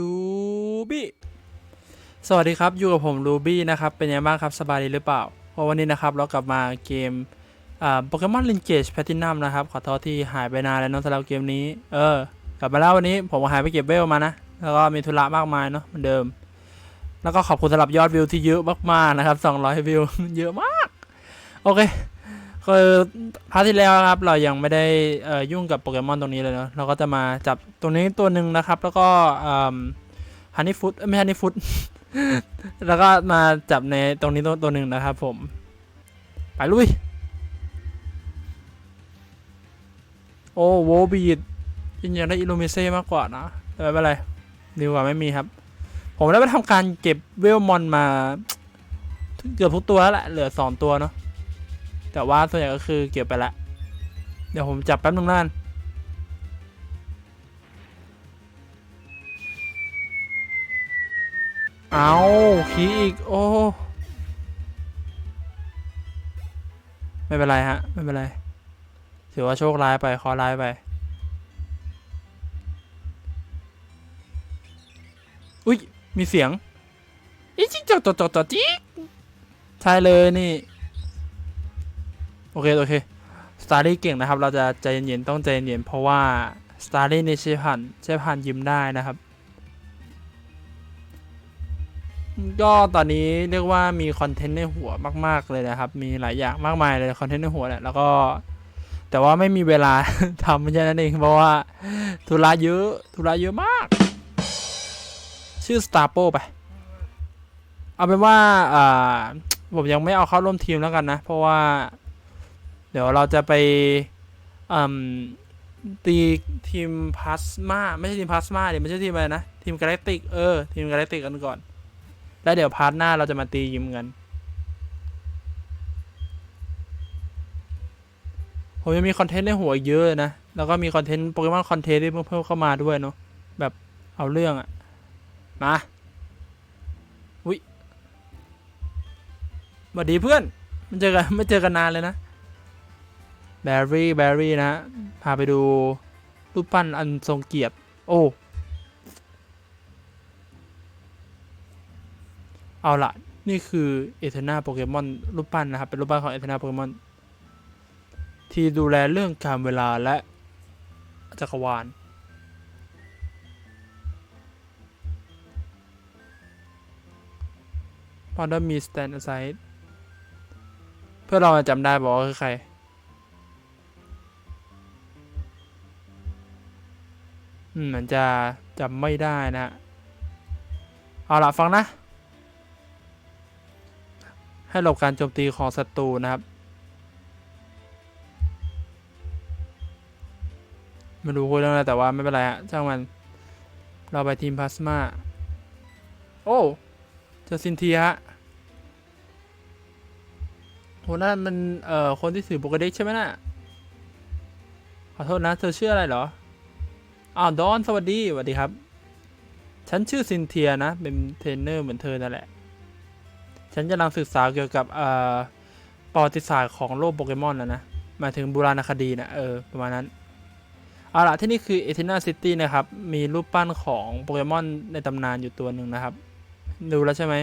ลูบี้สวัสดีครับอยู่กับผมลูบี้นะครับเป็นยังไงบ้างครับสบายดีหรือเปล่าเพราะวันนี้นะครับเรากลับมาเกมอ่าโปเกมอนลินเกจแพทินัมนะครับขอโทษที่หายไปนานแล้วเนอะสำหรับเกมนี้เออกลับมาแล้ววันนี้ผมหายไปเก็บเวลมานะแล้วก็มีธุระมากมายเนาะเหมือนเดิม แล้วก็ขอบคุณสำหรับยอดวิวที่เยอะมากๆนะครับ200วิวเยอะมาก โอเค คือพาร์ทที่แล้วครับ เรายังไม่ได้ยุ่งกับโปเกมอนตรงนี้เลยเนาะเราก็จะมาจับตัวนี้ตัวหนึ่งนะครับ แล้วก็ฮันนี่ฟุตไม่ฮันนี่ฟุตแล้วก็มาจับในตรงนี้ตัวตัวหนึ่งนะครับ ผม ไปลุย โอ้โวบีดจริงอยากได้อิลูมิเซ่มากกว่านะแต่ไม่เป็นไรดีกว่าไม่มีครับ ผมได้ไปทำการเก็บเวลมอนมา เกือบทุกตัวแล้วแหละเหลือสองตัวเนาะ แต่ว่าส่วนใหญ่ก็คือเก็บไปละ เดี๋ยวผมจับแป๊บนึงนั่นเอาขี้อีก โอ้ ไม่เป็นไรฮะ ไม่เป็นไร ถือว่าโชคร้ายไปขอร้ายไป อุ้ย มีเสียงอีจิ๊กจอดจอดจอดจอดจิ๊กใช่เลยนี่ โอเค โอเคสตาร์ลี่เก่งนะครับ เราจะใจเย็นๆ ต้องใจเย็นๆ เพราะว่าสตาร์ลี่ในใช้ผ่านใช้ผ่านยิ้มได้นะครับ ก็ตอนนี้เรียกว่ามีคอนเทนต์ในหัวมาก ๆ เลยนะครับ มีหลายอย่างมากมายเลยคอนเทนต์ในหัวเนี่ยแล้วก็ แต่ว่าไม่มีเวลาทำไม่ใช่นั่นเอง เพราะว่าธุระเยอะธุระเยอะมาก ชื่อ Star p o ไป เอาเป็นว่าอ่าผมยังไม่เอาเข้าร่วมทีมแล้วกันนะ เพราะว่า เดี๋ยวเราจะไปตีทีมพลาสมาไม่ใช่ทีมพลาสมาเดี๋ยวไม่ใช่ทีมอะไรนะ ทีมกาแล็กติกเออ ทีมกาแล็กติกกันก่อน แล้วเดี๋ยวพาร์ทหน้าเราจะมาตียิมกันผมยังมีคอนเทนต์ในหัวเยอะนะ แล้วก็มีคอนเทนต์โปเกมอนคอนเทนต์ที่เพิ่มเข้ามาด้วยเนาะ แบบเอาเรื่องอะมาวิสวัสดีเพื่อนไม่เจอกันไม่เจอกันนานเลยนะ แบรี่แบรี่นะ พาไปดูรูปปั้นอันทรงเกียรติ โอ้ เอาละนี่คือเอเทนาโปเกมอนรูปปั้นนะครับ เป็นรูปปั้นของเอเทนาโปเกมอนที่ดูแลเรื่องการเวลาและจักรวาล พอได้มีสแตนด์ไซด์เพื่อเราจะจำได้บอกว่าคือใคร เหมือนจะจำไม่ได้นะ เอาละฟังนะ ให้หลบการโจมตีของศัตรูนะครับ ไม่รู้คุยเรื่องอะไรแต่ว่าไม่เป็นไรฮะช่างมัน เราไปทีมพลาสมา โอ้เจอซินเทียฮะโหนั่นมัน เอ่อ คนที่ถือโปกเด็กใช่ไหมน่ะ ขอโทษนะ เธอชื่ออะไรเหรอ อ้าวดอนสวัสดีสวัสดีครับ ฉันชื่อซินเทียนะ เป็นเทรนเนอร์เหมือนเธอนั่นแหละ ฉันกำลังศึกษาเกี่ยวกับเอ่อประวัติศาสตร์ของโลกโปเกมอนนะนะหมายถึงโบราณคดีนะเออประมาณนั้นเอาล่ะที่นี่คือเอเทนาซิตี้นะครับ มีรูปปั้นของโปเกมอนในตำนานอยู่ตัวหนึ่งนะครับ ดูแล้วใช่ไหม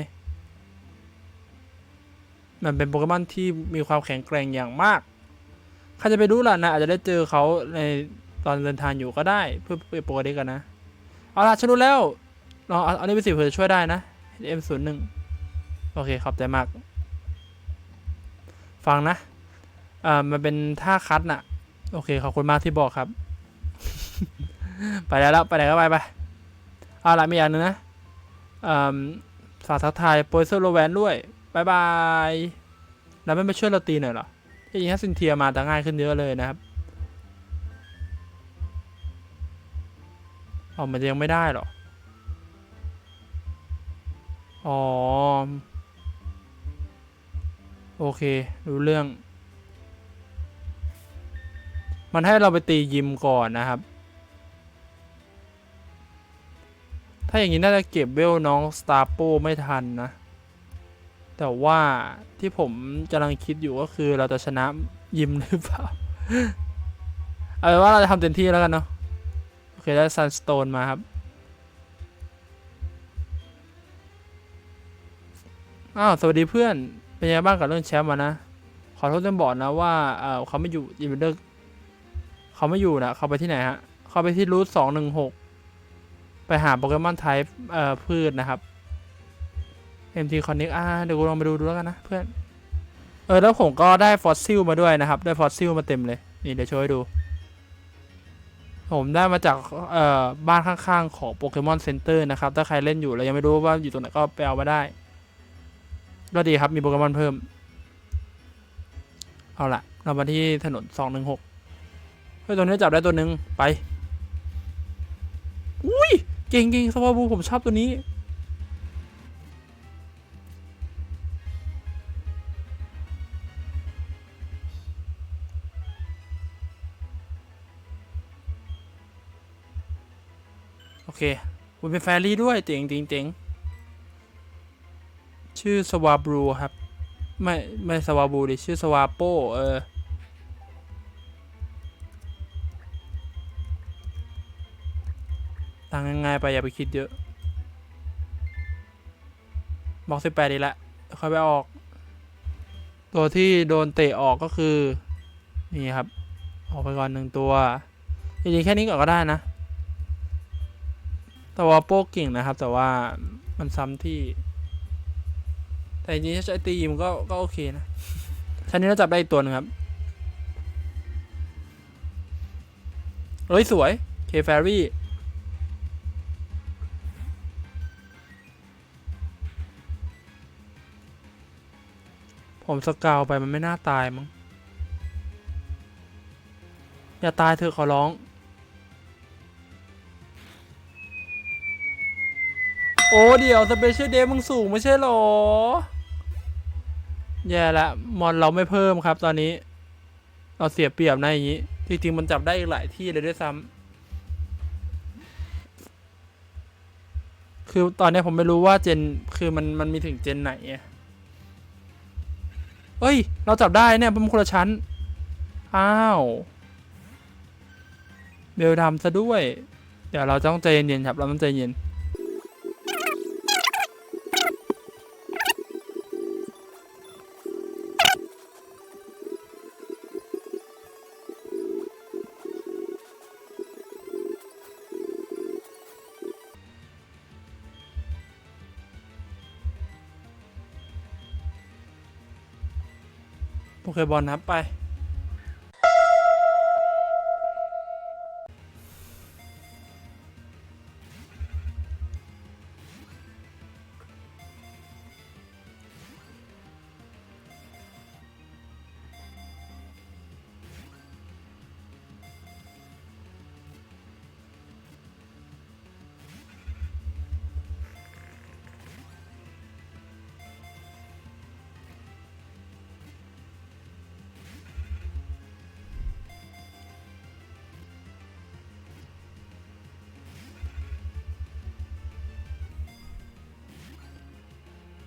มันเป็นโปเกมอนที่มีความแข็งแกร่งอย่างมาก ใครจะไปรู้ล่ะนะอาจจะได้เจอเขาใน ตอนเดินทางอยู่ก็ได้เพื่อเพื่อโปรเด็กกันนะ เอาล่ะฉันรู้แล้วลองเอาเอานี้ไปสิเผื่อช่วยได้นะ M 0 1 โอเคขอบใจมาก ฟังนะเอ่ามันเป็นท่าคัดน่ะ โอเคขอบคุณมากที่บอกครับ ไปแล้วแล้วไปไหนก็ไปไปเอาล่ะมีอย่างนึงนะอ่าฝากทักทายโปรเซอร์โรแวนด้วยบายบาย แล้วไม่มาช่วยเราตีหน่อยหรออย่างนี้ถ้าซินเทียมาจะง่ายขึ้นเยอะเลยนะครับ อ๋อมันยังไม่ได้หรอ อ๋อ โอเค รู้เรื่อง มันให้เราไปตียิมก่อนนะครับ ถ้าอย่างนี้น่าจะเก็บเวลน้องสตาร์โปไม่ทันนะ แต่ว่าที่ผมกำลังคิดอยู่ก็คือเราจะชนะยิมหรือเปล่า เอาเป็นว่าเราจะทำเต็มที่แล้วกันเนาะ คือได้ซันสโตนมาครับอ้าวสวัสดีเพื่อนเป็นยังไงบ้างกับเรื่องแชมป์มานะ ขอโทษท่านบอดนะว่าเออเขาไม่อยู่อินเวดอร์เขาไม่อยู่นะเขาไปที่ไหนฮะเขาไปที่รูทสองหนึ่งหกไปหาโปเกมอนไทป์เอ่อพืชนะครับ MT Connect เอ่าเดี๋ยวกูลองไปดูดูแล้วกันนะเพื่อน เออ แล้วผมก็ได้ฟอสซิลมาด้วยนะครับ ได้ฟอสซิลมาเต็มเลย นี่เดี๋ยวโชว์ให้ดู ผมได้มาจากเอ่อบ้านข้างๆ ของโปเกมอนเซ็นเตอร์นะครับ ถ้าใครเล่นอยู่แล้วยังไม่รู้ว่าอยู่ตรงไหนก็ไปเอามาได้ก็ดีครับมีโปเกมอนเพิ่ม เอาละเรามาที่ถนนสองหนึ่งหกเฮ้ยตัวนี้จับได้ตัวหนึ่งไป อุ้ยเก่งเก่งสวาบูผมชอบตัวนี้ โอเคคุณเป็นแฟรี่ด้วยเจ๋งเจ๋งเจ๋งชื่อสวาบรูครับ ไม่ไม่สวาบูดิชื่อสวาโปเออต่างง่ายๆไปอย่าไปคิดเยอะ บอกสิบแปดดีละค่อยไปออก ตัวที่โดนเตะออกก็คือ นี่ครับ ออกไปก่อนหนึ่งตัวจริงๆแค่นี้ก่อนก็ได้นะ แต่ว่าโป๊กเก่งนะครับ แต่ว่ามันซ้ำที่ แต่จริงๆถ้าใช้ตีมก็ก็โอเคนะชั้นนี้เราจับได้อีกตัวหนึงครับเฮ้ย สวย เคแฟรี่ผมสกาวไปมันไม่น่าตายมั้งอย่าตายเถอขอร้อง โอ้เดี๋ยวสเปเชียลเดย์มึงสูงไม่ใช่หรอ แย่ละมอนเราไม่เพิ่มครับตอนนี้ เราเสียเปรียบนะอย่างนี้ จริงๆมันจับได้อีกหลายที่เลยด้วยซ้ำคือตอนนี้ผมไม่รู้ว่าเจนคือมันมันมีถึงเจนไหนเฮ้ย เราจับได้เนี่ยเป็นคนละชั้น อ้าวเบลดำซะด้วย เดี๋ยวเราต้องใจเย็นๆครับ เราต้องใจเย็น โอเคบอลนับไป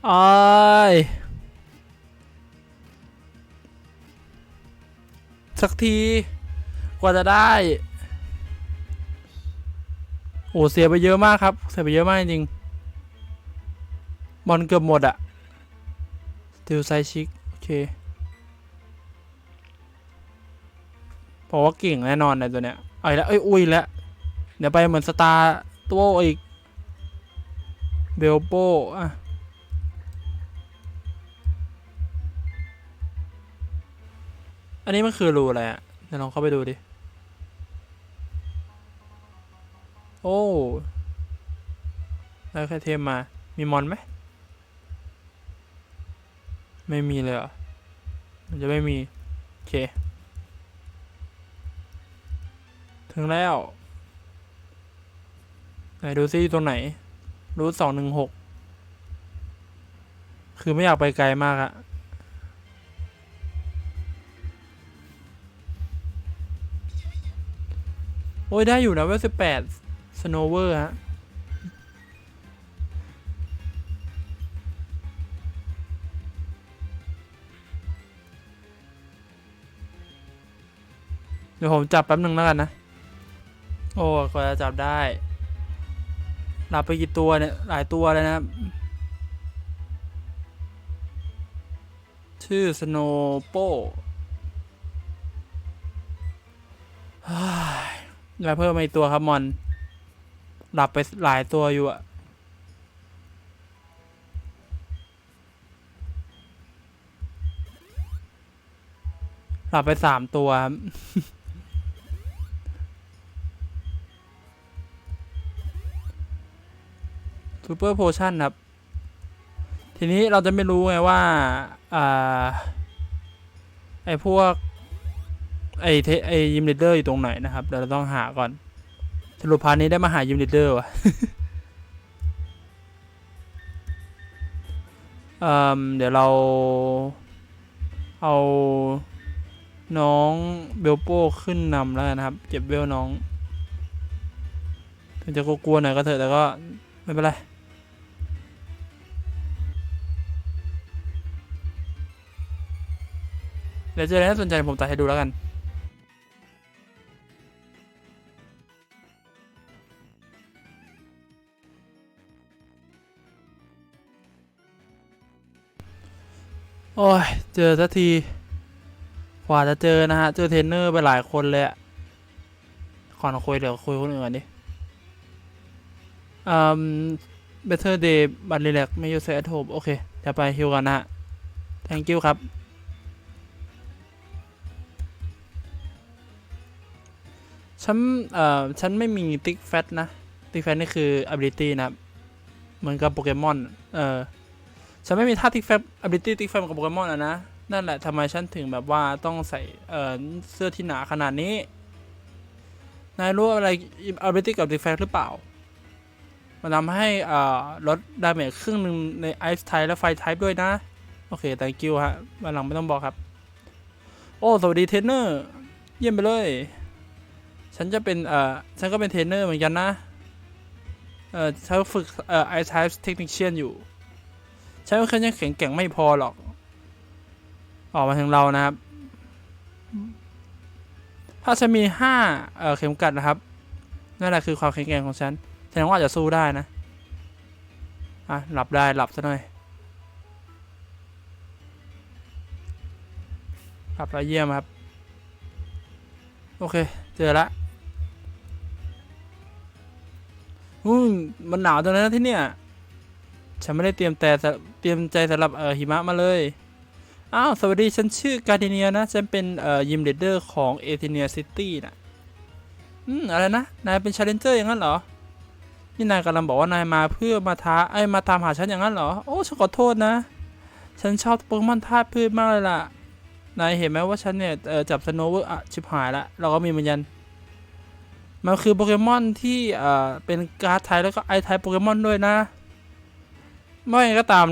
อายสักที กว่าจะได้ โอ้เสียไปเยอะมากครับ เสียไปเยอะมากจริงบอลเกือบหมดอะสติลไซชิก โอเคเพราะว่าเก่งแน่นอนในตัวเนี้ยเอาอีกแล้วเอ้ย อุ้ยแล้ว เดี๋ยวไปเหมือนสตาร์ตัวอีก เบลโปอะ อันนี้มันคือรูอะไรอะเดี๋ยวลองเข้าไปดูดิ โอ้ได้แค่เทมมา มีมอนไหม ไม่มีเลยเหรอมันจะไม่มี โอเค ถึงแล้ว ไหนดูซี่ตรงไหน รูทสองหนึ่งหก คือไม่อยากไปไกลมากอะ อ้ยได้อยู่นะเวลสิบแปดสโนเวอร์ฮะเดี๋ยวผมจับแป๊บหนึ่งแล้วกันนะ โอ้กว่าจะจับได้นับไปกี่ตัวเนี่ย หลายตัวเลยนะ ชื่อสโนโป้ แล้วเพิ่มมาอีกตัวครับมอนหลับไปหลายตัวอยู่อะหลับไปสามตัวครับซูเปอร์โพชั่นครับ ทีนี้เราจะไม่รู้ไงว่า อ่า ไอพวก ไอเทไอยิมลีดเดอร์อยู่ตรงไหนนะครับเดี๋ยวเราต้องหาก่อนสรุปพาร์ทนี้ได้มาหายิมลีดเดอร์วะเอ่มเดี๋ยวเราเอาน้องเบลโป้ขึ้นนำแล้วกันะครับ เก็บเวลน้องถึงจะกลัวๆหน่อยก็เถอะแต่ก็ไม่เป็นไรเดี๋ยวเจออะไรน่าสนใจผมตัดให้ดูแล้วกัน อ้ย เจอสักทีกว่าจะเจอนะฮะ เจอเทรนเนอร์ไปหลายคนเลยก่อนคุยเดี๋ยวคุยคนอื่นก่อนดิอืม better day but relax ไม่ you say at home โอเคเดี๋ยวไปฮิวกันนะฮะ thank you ครับ ฉัน เอ่อ ฉันไม่มีติ๊กแฟตนะ ติ๊กแฟตนี่คือ ability นะครับ เหมือนกับโปเกมอน เอ่อ ฉันไม่มีท่าติ๊กแฟต ability ติ๊กแฟตเหมือนกับโปเกมอนอะนะ นั่นแหละทำไมฉันถึงแบบว่าต้องใส่เอ่อเสื้อที่หนาขนาดนี้ นายรู้อะไร ability กับติ๊กแฟตหรือเปล่า มันทำให้อ่อลดดาเมจครึ่งหนึ่งใน Ice Type และ Fire Type ด้วยนะ โอเค thank you ฮะวันหลังไม่ต้องบอกครับ โอ้ สวัสดีเทรนเนอร์ เยี่ยมไปเลย ฉันจะเป็นเอ่อฉันก็เป็นเทรนเนอร์เหมือนกันนะ เอ่อฉันฝึกเอ่อ Ice Type Technician อยู่ ฉันก็แค่ยังแข็งแกร่งไม่พอหรอก ออกมาถึงเรานะครับ ถ้าฉันมีห้าเอ่อเข็มกัดนะครับ นั่นแหละคือความแข็งแกร่งของฉัน แสดงว่าอาจจะสู้ได้นะ อะ หลับได้หลับซะหน่อย หลับแล้วเยี่ยมครับ โอเค เจอละอืมมันหนาวจังเลยนะที่เนี่ย ฉันไม่ได้เตรียมแต่ เตรียมใจสำหรับเอ่อหิมะมาเลย อ้าว สวัสดี ฉันชื่อการ์ดิเนียนะ ฉันเป็นเอ่อยิมเลดเดอร์ของเอเทเนียซิตี้นะอืม อะไรนะ นายเป็นชาเลนเจอร์อย่างนั้นเหรอ นี่นายกำลังบอกว่านายมาเพื่อมาท้าไอ้มาตามหาฉันอย่างนั้นเหรอ โอ้ฉันขอโทษนะ ฉันชอบโปเกมอนธาตุพืชมากเลยล่ะ นายเห็นไหมว่าฉันเนี่ยเอ่อจับสโนเวอร์อะชิบหายละ เราก็มีเหมือนกันมันคือโปเกมอนที่เอ่อเป็นการ์ดไทยแล้วก็ไอไทยโปเกมอนด้วยนะ ไม่ก็ตาม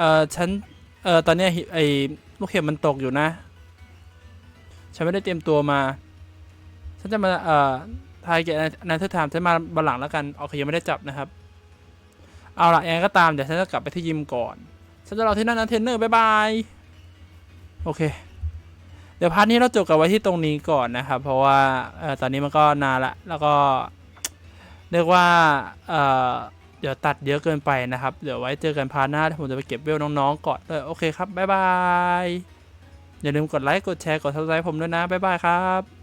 เออฉันเออตอนเนี้ยหิไอ้ลูกเห็บมันตกอยู่นะ ฉันไม่ได้เตรียมตัวมา ฉันจะมาเอ่อทายเกตนายเธอถามฉันมาบันหลังแล้วกันโอเคยังไม่ได้จับนะครับ เอาละยังไงก็ตามเดี๋ยวฉันจะกลับไปที่ยิมก่อน ฉันจะรอที่นั่นนะเทรนเนอร์บ๊ายบายโอเค เดี๋ยวพาร์ทนี้เราจบกันไว้ที่ตรงนี้ก่อนนะครับ เพราะว่าเอ่อตอนนี้มันก็นานละแล้วก็เรียกว่าเอ่อ เดี๋ยวตัดเยอะเกินไปนะครับ เดี๋ยวไว้เจอกันพาร์ทหน้าผมจะไปเก็บเวลน้องๆก่อนเลยโอเคครับบ๊ายบายอย่าลืมกดไลค์กดแชร์กดซับสไครต์ผมด้วยนะบ๊ายบายครับ